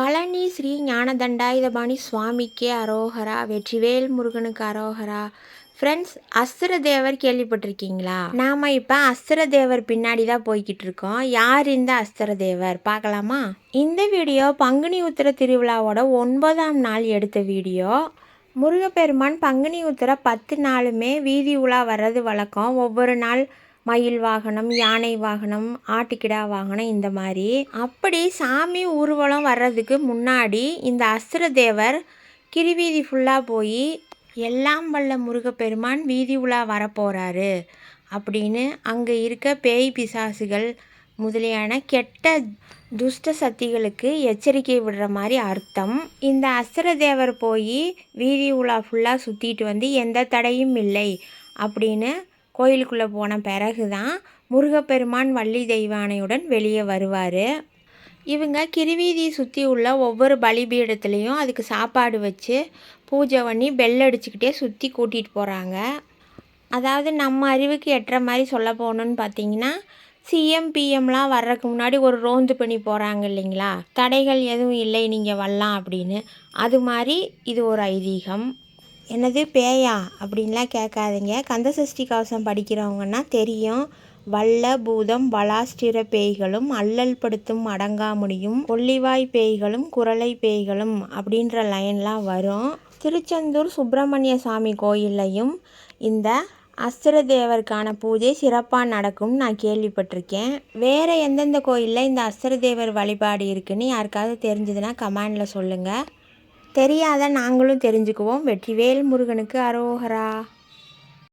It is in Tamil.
பழனி ஸ்ரீ ஞானதண்டாயுதபாணி சுவாமிக்கே அரோகரா வெற்றிவேல் முருகனுக்கு அரோகரா. ஃப்ரெண்ட்ஸ் அஸ்திர தேவர் கேள்விப்பட்டிருக்கீங்களா? நாம் இப்போ அஸ்திர தேவர் பின்னாடி தான் போய்கிட்டு இருக்கோம் யார் இந்த அஸ்திர தேவர் பார்க்கலாமா? இந்த வீடியோ பங்குனி உத்திர திருவிழாவோட ஒன்பதாம் நாள் எடுத்த வீடியோ. முருகப்பெருமான் பங்குனி உத்திர பத்து நாளுமே வீதி உலா வர்றது வழக்கம். ஒவ்வொரு நாள் மயில் வாகனம் யானை வாகனம் ஆட்டுக்கிடா வாகனம் இந்த மாதிரி. அப்படி சாமி ஊர்வலம் வர்றதுக்கு முன்னாடி இந்த அஸ்திர தேவர் கிரிவீதி ஃபுல்லாக போய் எல்லாம் வல்ல முருகப்பெருமான் வீதி உலா வரப்போகிறாரு அப்படின்னு அங்கே இருக்க பேய் பிசாசுகள் முதலியான கெட்ட துஷ்ட சக்திகளுக்கு எச்சரிக்கை விடுற மாதிரி அர்த்தம். இந்த அஸ்திர தேவர் போய் வீதி உலா ஃபுல்லாக சுற்றிட்டு வந்து எந்த தடையும் இல்லை அப்படின்னு கோயிலுக்குள்ளே போன பிறகு தான் முருகப்பெருமான் வள்ளி தெய்வானையுடன் வெளியே வருவார். இவங்க கிருவீதியை சுற்றி உள்ள ஒவ்வொரு பலிபீடத்துலேயும் அதுக்கு சாப்பாடு வச்சு பூஜை பண்ணி பெல் அடிச்சுக்கிட்டே சுற்றி கூட்டிகிட்டு போகிறாங்க அதாவது நம்ம அறிவுக்கு எட்டுற மாதிரி சொல்ல போகணுன்னு பார்த்தீங்கன்னா சிஎம் பிஎம்லாம் வர்றதுக்கு முன்னாடி ஒரு ரோந்து பண்ணி போகிறாங்க இல்லைங்களா? தடைகள் எதுவும் இல்லை நீங்கள் வரலாம் அப்படின்னு. அது மாதிரி இது ஒரு ஐதீகம். என்னது பேயா அப்படின்லாம் கேட்காதீங்க. கந்தசஷ்டி கவசம் படிக்கிறவங்கன்னா தெரியும். வல்ல பூதம் பலாஸ்டிர பேய்களும் அல்லல் படுத்தும் அடங்காமுடியும் கொல்லிவாய் பேய்களும் குரலை பேய்களும் அப்படின்ற லைன்லாம் வரும். திருச்செந்தூர் சுப்பிரமணிய சாமி கோயில்லையும் இந்த அஸ்திர தேவருக்கான பூஜை சிறப்பாக நடக்கும் நான் கேள்விப்பட்டிருக்கேன். வேறு எந்தெந்த கோயிலில் இந்த அஸ்திர தேவர் வழிபாடு இருக்குன்னு யாருக்காவது தெரிஞ்சதுன்னா கமெண்டில் சொல்லுங்கள் தெரியாத நாங்களும் தெரிஞ்சுக்குவோம். வெற்றிவேல் முருகனுக்கு அரோகரா.